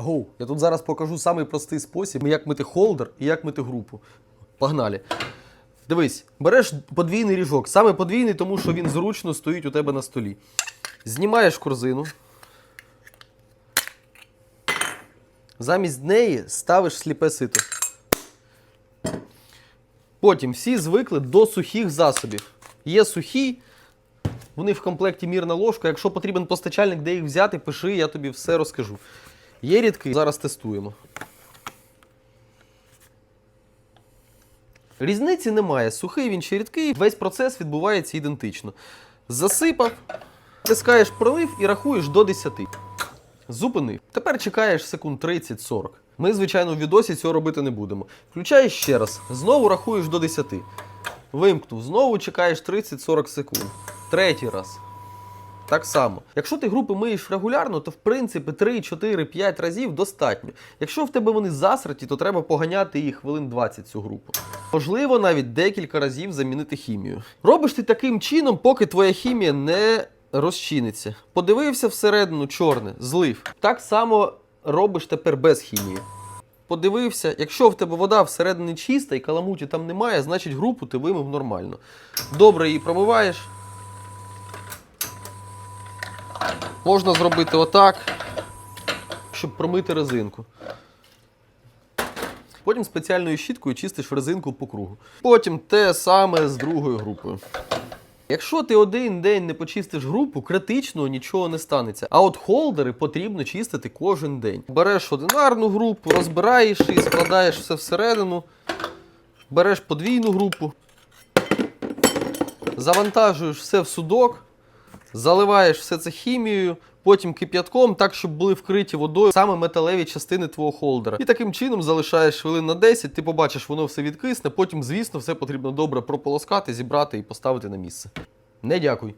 Гоу, я тут зараз покажу самий простий спосіб, як мити холдер і як мити групу. Погнали. Дивись, береш подвійний ріжок. Саме подвійний, тому що він зручно стоїть у тебе на столі. Знімаєш корзину. Замість неї ставиш сліпе сито. Потім всі звикли до сухих засобів. Є сухі, вони в комплекті мірна ложка. Якщо потрібен постачальник, де їх взяти, пиши, я тобі все розкажу. Є рідкий, зараз тестуємо. Різниці немає. Сухий він чи рідкий, весь процес відбувається ідентично. Засипав, тискаєш пролив і рахуєш до 10. Зупинив. Тепер чекаєш секунд 30-40. Ми, звичайно, в відосі цього робити не будемо. Включаєш ще раз, знову рахуєш до 10. Вимкнув, знову чекаєш 30-40 секунд. Третій раз. Так само. Якщо ти групи миєш регулярно, то в принципі 3, 4, 5 разів достатньо. Якщо в тебе вони засраті, то треба поганяти їх хвилин 20 цю групу. Можливо, навіть декілька разів замінити хімію. Робиш ти таким чином, поки твоя хімія не розчиниться. Подивився всередину чорне, злив. Так само робиш тепер без хімії. Подивився, якщо в тебе вода всередині чиста і каламуті там немає, значить групу ти вимив нормально. Добре її промиваєш. Можна зробити отак, щоб промити резинку. Потім спеціальною щіткою чистиш резинку по кругу. Потім те саме з другою групою. Якщо ти один день не почистиш групу, критично нічого не станеться. А от холдери потрібно чистити кожен день. Береш одинарну групу, розбираєш її, складаєш все всередину, береш подвійну групу, завантажуєш все в судок, заливаєш все це хімією, потім кип'ятком, так, щоб були вкриті водою саме металеві частини твого холдера. І таким чином залишаєш хвилин на 10, ти побачиш, воно все відкисне, потім, звісно, все потрібно добре прополоскати, зібрати і поставити на місце. Не дякуй.